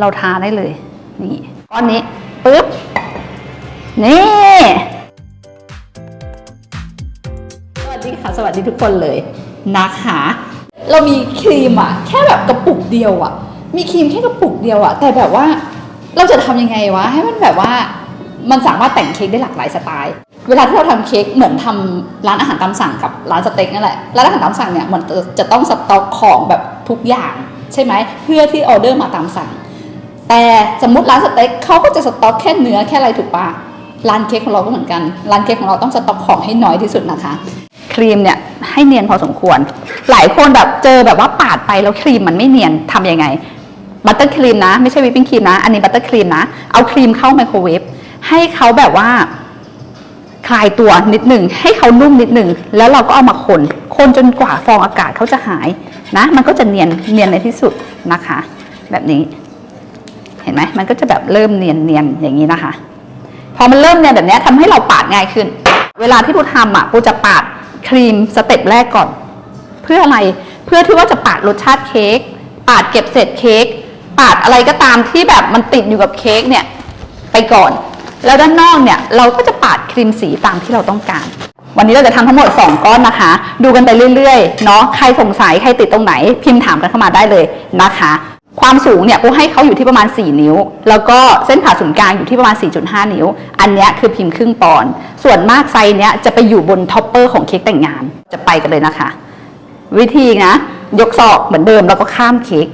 เราทาได้เลย นี่ก้อนนี้ปึ๊บ นี่ สวัสดีค่ะ สวัสดีทุกคนเลยนะคะเรามีครีมอะแค่แบบกระปุกเดียวอะมีครีมแค่กระปุกเดียวอะแต่แบบว่าเราจะทำยังไงวะ ให้มันแบบว่ามันสามารถแต่งเค้กได้หลากหลายสไตล์ เวลาที่เราทำเค้กเหมือนทำร้านอาหารตามสั่งกับร้านสเต็กนั่นแหละร้านอาหารตามสั่งเนี่ยมันจะต้องสต็อกของแบบทุกอย่าง ใช่ไหมเพื่อที่ออเดอร์มาตามสั่ง แต่สมมติร้านสเต็กเขาก็จะสต็อกแค่เนื้อแค่อะไรถูกปะร้านเค้กของเราก็เหมือนกัน ร้านเค้กของเราต้องสต็อกของให้น้อยที่สุดนะคะ ครีมเนี่ยให้เนียนพอสมควร หลายคนแบบเจอแบบว่าปาดไปแล้วครีมมันไม่เนียนทำยังไง บัตเตอร์ครีมนะ ไม่ใช่วิปปิ้งครีมนะ อันนี้บัตเตอร์ครีมนะ เอาครีมเข้าไมโครเวฟให้เขาแบบว่าคลายตัวนิดหนึ่งให้เขานุ่มนิดหนึ่งแล้วเราก็เอามาคน คนจนกว่าฟองอากาศเขาจะหายนะ มันก็จะเนียนเนียนในที่สุดนะคะ แบบนี้ เห็นไหมมันก็จะแบบเริ่มเนียนเนียนอย่างนี้นะคะ พอมันเริ่มเนียนแบบนี้ยทำให้เราปาดง่ายขึ้น เวลาที่ปูทำอะปูจะปาดครีมสเต็ปแรกก่อน เพื่ออะไรเพื่อที่ว่าจะปาดรสชาติเค้กปาดเก็บเศษเค้กปาดอะไรก็ตามที่แบบมันติดอยู่กับเค้กเนี่ยไปก่อน แล้วด้านนอกเนี่ยเราก็จะปาดครีมสีตามที่เราต้องการ วันนี้เราจะทำทั้งหมด 2 ก้อนนะคะ ดูกันไปเรื่อยๆเนาะใครสงสัยใครติดตรงไหน พิมพ์ถามกันเข้ามาได้เลยนะคะ ความสูงเนี่ยกูให้เขาอยู่ที่ประมาณ 4 นิ้ว แล้วก็เส้นผ่าศูนย์กลางอยู่ที่ประมาณ 4.5 นิ้ว อันนี้คือพิมพ์ครึ่งปอนด์ส่วนมากไซส์เนี้ยจะไปอยู่บนท็อปเปอร์ของเค้กแต่งงาน จะไปกันเลยนะคะ วิธีนะ ยกศอกเหมือนเดิมแล้วก็ข้ามเค้ก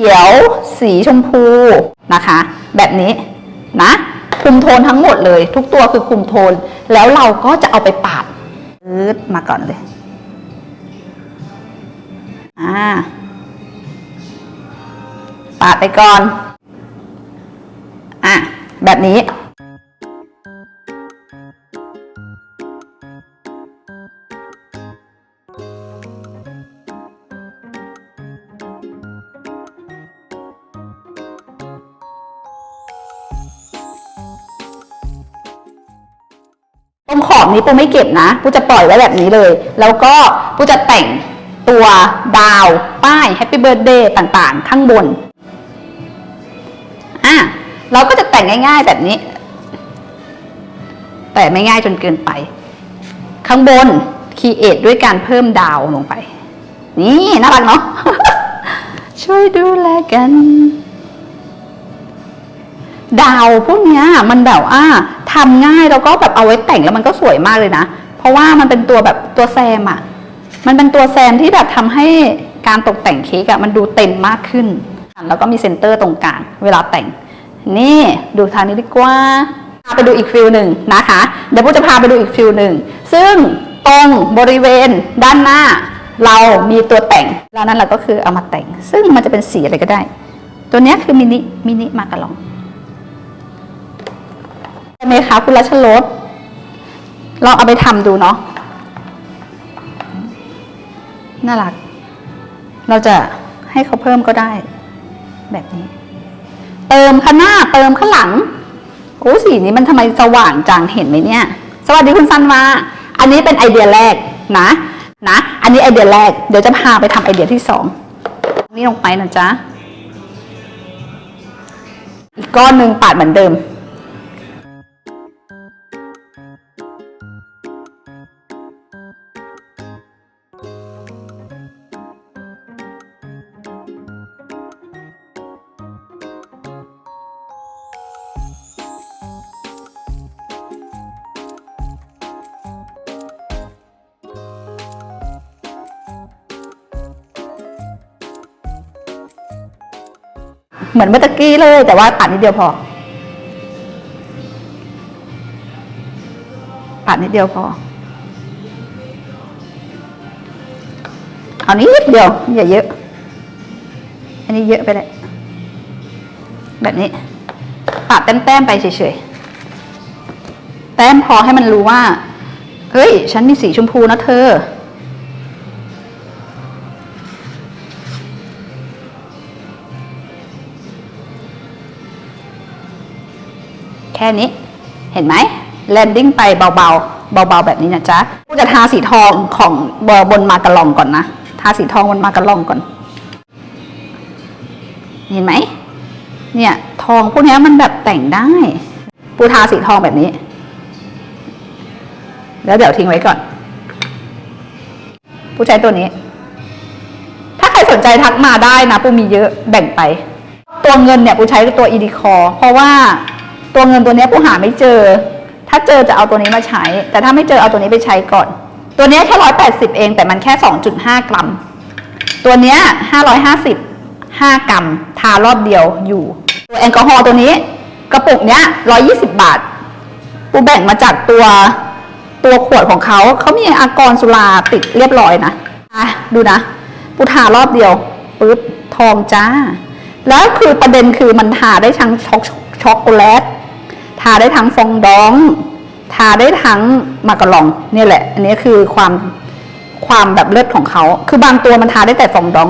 เขียว สีชมพูนะคะ แบบนี้นะคุมโทนทั้งหมดเลย ทุกตัวคือคุมโทน แล้วเราก็จะเอาไปปาดยืดมาก่อนเลยอ่าปาดไปก่อนอะแบบนี้ ตรงขอบนี้ปูไม่เก็บนะปูจะปล่อยไว้แบบนี้เลย แล้วก็ปูจะแต่งตัวดาว ป้ายแฮปปี้เบิร์ดเดย์ต่างๆ ข้างบนอะเราก็จะแต่งง่ายๆแบบนี้ แต่ไม่ง่ายจนเกินไป ข้างบนคีเอทด้วยการเพิ่มดาวลงไป นี่น่ารักเนาะช่วยดูแลกัน ดาวพวกเนี้ยมันแบบอ่า ทำง่ายแล้วก็แบบเอาไว้แต่งแล้วมันก็สวยมากเลยนะ เพราะว่ามันเป็นตัวแบบตัวแซมอะ่ะ มันเป็นตัวแซมที่แบบทำให้การตกแต่งเค้กอะ่ะมันดูเต็มมากขึ้น แล้วก็มีเซนเตอร์ตรงกลางเวลาแต่ง นี่ดูทางนี้ดีกว่าพาไปดูอีกฟิลหนึ่งนะคะ เดี๋ยวปูจะพาไปดูอีกฟิลหนึ่ง ซึ่งตรงบริเวณด้านหน้า เรามีตัวแต่ง แล้วนั้นเราก็คือเอามาแต่ง ซึ่งมันจะเป็นสีอะไรก็ได้ ตัวนี้คือมินิมินิมากระลอง ช่ไหมคะคุณรัชรสลองเอาไปทำดูเนาะน่ารัก เราจะให้เขาเพิ่มก็ได้ แบบนี้ เติมข้างหน้าเติมข้างหลังโอ้สีนี้มันทำไมสว่างจังเห็นไหมเนี่ย สวัสดีคุณซันมาอันนี้เป็นไอเดียแรกนะนะ อันนี้ไอเดียแรกเดี๋ยวจะพาไปทำไอเดียที่สองนี่ลงไปนะจ๊ะอีกก้อนหนึ่งปาดเหมือนเดิม เหมือนเมื่อตะกี้เลย แต่ว่าปาดนิดเดียวพอปาดนิดเดียวพอ เอานิดเดียวอย่าเยอะ อันนี้เยอะไปเลยแบบนี้ปาดแต้มๆไปเฉยๆ แต้มพอให้มันรู้ว่า เฮ้ย ฉันมีสีชมพูนะเธอ แค่นี้ เห็นไหมแลนดิ้งไปเบาๆ เบาๆ แบบนี้นะจ๊ะกูจะทาสีทองของบนมากระลองก่อนนะ ทาสีทองบนมากระลองก่อน เห็นไหม เนี่ยทองพวกนี้มันแบบแต่งได้ ปูทาสีทองแบบนี้ แล้วเดี๋ยวทิ้งไว้ก่อน ปูใช้ตัวนี้ ถ้าใครสนใจทักมาได้นะปูมีเยอะแบ่งไป ตัวเงินเนี่ยปูใช้ตัวอีดีคอเพราะว่า ตัวเงินตัวนี้ปูหาไม่เจอ ถ้าเจอจะเอาตัวนี้มาใช้ แต่ถ้าไม่เจอเอาตัวนี้ไปใช้ก่อน ตัวนี้แค่ร้อยแปดสิบเองแต่มันแค่สองจุดห้ากรัม ตัวนี้ห้าร้อยห้าสิบห้ากรัม ทารอบเดียวอยู่ ตัวแอลกอฮอล์ตัวนี้ กระปุกเนี้ยร้อยี่สิบบาท ปูแบ่งมาจากตัวตัวขวดของเขาเขามีอากรสุราติดเรียบร้อยนะอะดูนะ ปูทารอบเดียวปุ๊บทองจ้า แล้วคือประเด็นคือมันทาได้ทั้งช็อกช็อกโกแลต ทาได้ทั้งฟองดอง ทาได้ทั้งมากะลองนี่แหละ อันนี้คือความความแบบเลือดของเขา คือบางตัวมันทาได้แต่ฟองดอง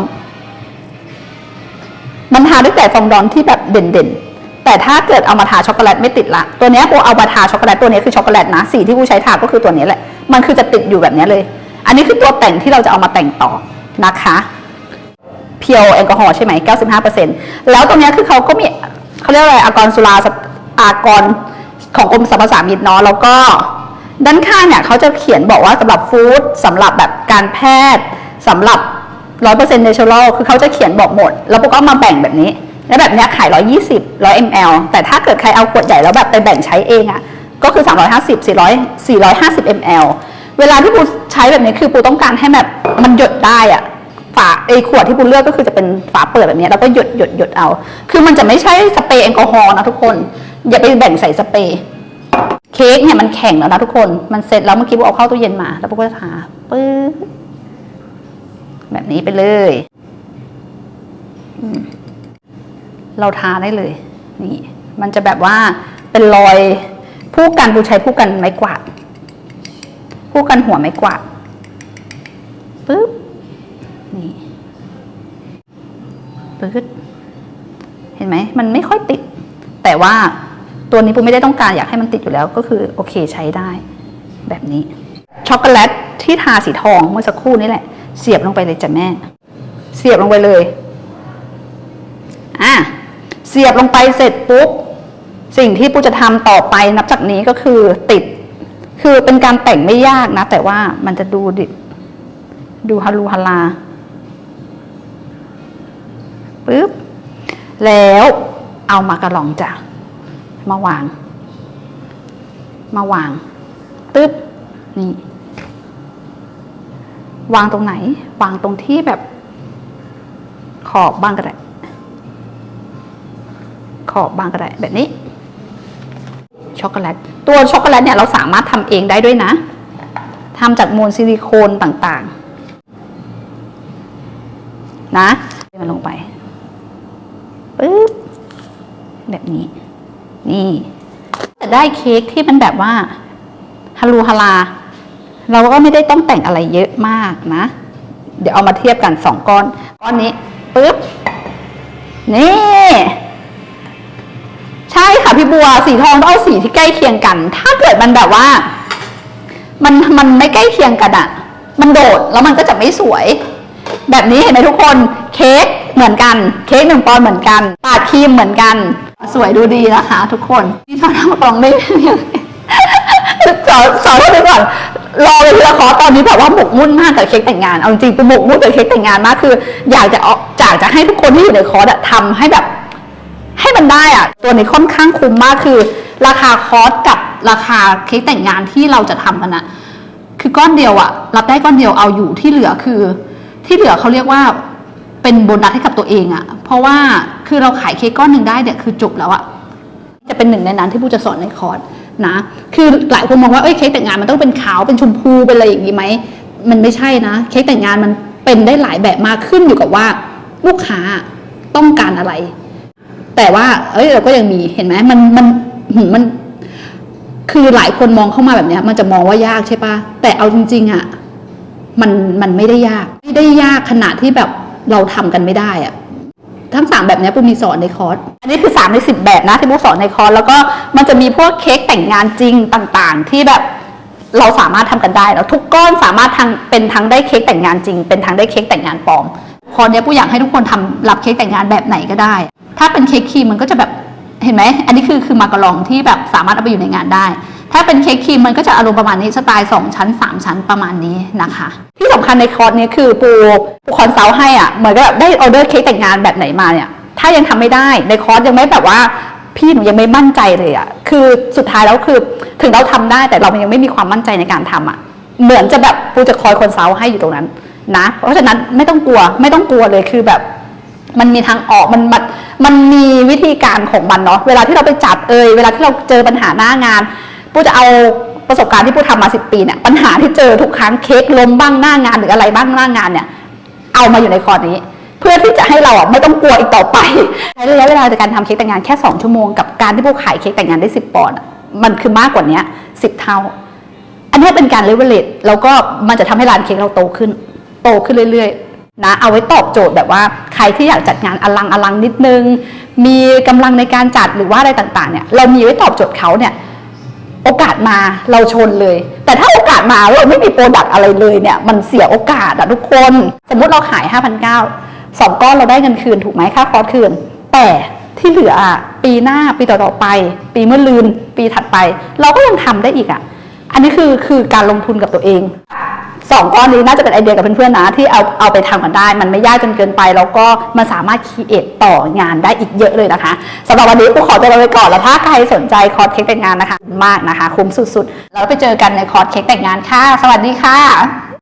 มันทาได้แต่ฟองดองที่แบบเด่นๆ แต่ถ้าเกิดเอามาทาช็อกโกแลตไม่ติดละ ตัวนี้ยปูเอามาทาช็อกโกแลตตัวนี้คือช็อกโกแลตนะ สีที่ปูใช้ทาก็คือตัวนี้แหละ มันคือจะติดอยู่แบบนี้เลย อันนี้คือตัวแต่งที่เราจะเอามาแต่งต่อนะคะเพียวแอลกอฮอล์ใช่ไหม 95%แล้วตรงนี้คือเขาก็มีเขาเรียกอะไรอากรสุราากรของกรมสรรพสามิตเนาะแล้วก็ด้านข้างเนี่ยเขาจะเขียนบอกว่าสำหรับฟู้ดสำหรับแบบการแพทย์สำหรับ100% natural คือเขาจะเขียนบอกหมด แล้วพวกก็มาแบ่งแบบนี้ แล้วแบบเนี้ยขาย120 100 ml แต่ถ้าเกิดใครเอาขวดใหญ่แล้วแบบไปแบ่งใช้เองอะก็คือ 350 400 450 ml เวลาที่ปูใช้แบบนี้คือปูต้องการให้แบบมันหยดได้อะฝาไอขวดที่ปูเลือกก็คือจะเป็นฝาเปิดแบบนี้แล้วก็หยดหยดหยดเอา คือมันจะไม่ใช่สเปรย์แอลกอฮอล์นะทุกคน อย่าไปแบ่งใส่สเปรย์เค้กเนี่ยมันแข็งแล้วนะทุกคน มันเสร็จแล้วเมื่อกี้ปูเอาเข้าตู้เย็นมา แล้วปูก็จะทาปื๊ดแบบนี้ไปเลยเราทาได้เลย นี่ มันจะแบบว่าเป็นรอยผู้กันปูใช้ผู้กันไม้กวาดผู้กันหัวไม้กวาดปึ๊บนี่ปึ๊ดเห็นไหมมันไม่ค่อยติด แต่ว่า ตัวนี้ปูไม่ได้ต้องการอยากให้มันติดอยู่แล้วก็คือโอเคใช้ได้แบบนี้ ช็อกโกแลตที่ทาสีทองเมื่อสักครู่นี่แหละ เสียบลงไปเลยจ้ะแม่ เสียบลงไปเลยอะเสียบลงไปเสร็จปุ๊บสิ่งที่ปูจะทำต่อไปนับจากนี้ก็คือติด คือเป็นการแต่งไม่ยากนะ แต่ว่ามันจะดูดิดูฮารูฮาลาปึ๊บแล้วเอามากระลองจ้ะ มาวาง มาวาง ตึ๊บนี่ วางตรงไหน วางตรงที่แบบ ขอบบ้างก็ได้ ขอบบ้างก็ได้แบบนี้ ช็อกโกแลต ตัวช็อกโกแลตเนี่ยเราสามารถทำเองได้ด้วยนะทำจากมวลซิลิโคนต่างๆ นะมันลงไปปึ๊บแบบนี้ นี่จะได้เค้กที่มันแบบว่าฮารูฮาลา เราก็ไม่ได้ต้องแต่งอะไรเยอะมากนะ เดี๋ยวเอามาเทียบกันสองก้อน ก้อนนี้ปึ๊บ นี่ ใช่ค่ะพี่บัว สีทองต้องเอาสีที่ใกล้เคียงกัน ถ้าเกิดมันแบบว่า มันมันไม่ใกล้เคียงกันอะมันโดดแล้วมันก็จะไม่สวย แบบนี้เห็นไหมทุกคน เค้กเหมือนกัน เค้กหนึ่งปอนด์เหมือนกัน ปาดครีมเหมือนกัน สวยดูดีนะคะทุกคนนี่สอนทำกล่องได้ยังไงสอนสอนเท่านี้ก่อนรอเลยทีละคอร์สตอนนี้แบบว่าหมกมุ่นมากกับเค้กแต่งงานเอาจริงๆเป็นหมกมุ่นกับเค้กแต่งงานมากคือ อยากจะเอาจากจะให้ทุกคนที่อยู่ในคอร์สอะทำให้แบบ ให้มันได้อะตัวนี้ค่อนข้างคุ้มมากคือ ราคาคอร์สกับราคาเค้กแต่งงานที่เราจะทำกันอะคือก้อนเดียวอะรับได้ก้อนเดียวเอาอยู่ที่เหลือคือ ที่เหลือเขาเรียกว่าไป เป็นโบนัสให้กับตัวเองอะเพราะว่าคือเราขายเค้กก้อนหนึ่งได้เนี่ยคือจบแล้วอะจะเป็นหนึ่งในนั้นที่ผู้จะสอนในคอร์สนะ คือหลายคนมองว่าเอ้ยเค้กแต่งงานมันต้องเป็นขาวเป็นชมพูเป็นอะไรอย่างนี้ไหมมันไม่ใช่นะ เค้กแต่งงานมันเป็นได้หลายแบบมากขึ้นอยู่กับว่าลูกค้าต้องการอะไร แต่ว่า เอ้ยเราก็ยังมีเห็นไหมมันมันมัน คือหลายคนมองเข้ามาแบบนี้มันจะมองว่ายากใช่ปะแต่เอาจริง ๆอะมันมันไม่ได้ยาก ไม่ได้ยากขนาดที่แบบ เราทำกันไม่ได้อะทั้งสามแบบนี้ปุ๊มีสอนในคอร์ส อันนี้คือสามในสิบแบบนะที่ปุ๊สอนในคอร์ส แล้วก็มันจะมีพวกเค้กแต่งงานจริงต่างๆ ที่แบบเราสามารถทำกันได้แล้วทุกก้อนสามารถทางเป็นทั้งได้เค้กแต่งงานจริง เป็นทั้งได้เค้กแต่งงานปลอม คอร์สเนี้ยปุ๊อยากให้ทุกคนทำรับเค้กแต่งงานแบบไหนก็ได้ ถ้าเป็นเค้กครีมมันก็จะแบบเห็นไหม อันนี้คือคือมากระลองที่แบบสามารถเอาไปอยู่ในงานได้ ถ้าเป็นเค้กครีมมันก็จะอารมณ์ประมาณนี้สไตล์2ชั้น 3 ชั้นประมาณนี้นะคะ ที่สำคัญในคอร์สเนี้คือปูปูคอนซัลท์ให้อะเหมือนกับได้ออเดอร์เค้กแต่งงานแบบไหนมาเนี่ยถ้ายังทำไม่ได้ในคอร์สยังไม่แบบว่าพี่หนูยังไม่มั่นใจเลยอะ คือสุดท้ายแล้วคือถึงเราทำได้แต่เรายังไม่มีความมั่นใจในการทำอะ เหมือนจะแบบปูจะคอยคอนซัลให้อยู่ตรงนั้นนะ เพราะฉะนั้นไม่ต้องกลัวไม่ต้องกลัวเลยคือแบบ มันมีทางออกมันมันมันมีวิธีการของมันเนาะ เวลาที่เราไปจัดเอยเวลาที่เราเจอปัญหาหน้างาน ปูจะเอาประสบการณ์ที่ปูทำมาสิปีเนี่ยปัญหาที่เจอทุกครั้งเค้กล้มบ้างหน้างานหรืออะไรบ้างหน้างานเนี่ยเอามาอยู่ในคอร์สนี้ เพื่อที่จะให้เราไม่ต้องกลัวอีกต่อไปใช้ระยะเวลาในการทำเค้กแต่งงานแค่ 2 ชั่วโมงกับการที่พวกขายเค้กแต่งงานได้ 10 ปอนด์มันคือมากกว่านี้10 เท่า อันนี้เป็นการเลเวลเลตแล้วก็มันจะทำให้ร้านเค้กเราโตขึ้น โตขึ้นเรื่อยๆนะเอาไว้ตอบโจทย์แบบว่าใครที่อยากจัดงานอลังอลังนิดนึง มีกำลังในการจัดหรือว่าอะไรต่างๆเนี่ยเรามีไว้ตอบโจทย์เขาเนี่ย โอกาสมาเราชนเลย แต่ถ้าโอกาสมาเราไม่มีโปรดักอะไรเลยเนี่ย มันเสียโอกาสอะทุกคน สมมติเราขาย 5,900สองก้อนเราได้เงินคืนถูกไหมค่าคอร์สคืน แต่ที่เหลืออะปีหน้าปีต่อๆไป ปีเมื่อลืนปีถัดไป เราก็ยังทำได้อีกอะอันนี้คือคือการลงทุนกับตัวเอง สองก้อนนี้น่าจะเป็นไอเดียกับเพื่อนๆนะที่เอาเอาไปทำกันได้ มันไม่ยากจนเกินไป แล้วก็มันสามารถคีเอทต่องานได้อีกเยอะเลยนะคะสำหรับวันนี้กูขอตัวลาไปก่อนแล้วถ้าใครสนใจคอร์สเค้กแต่งงานนะคะ มากนะคะ คุ้มสุดๆ แล้วไปเจอกันในคอร์สเค้กแต่งงานค่ะ สวัสดีค่ะ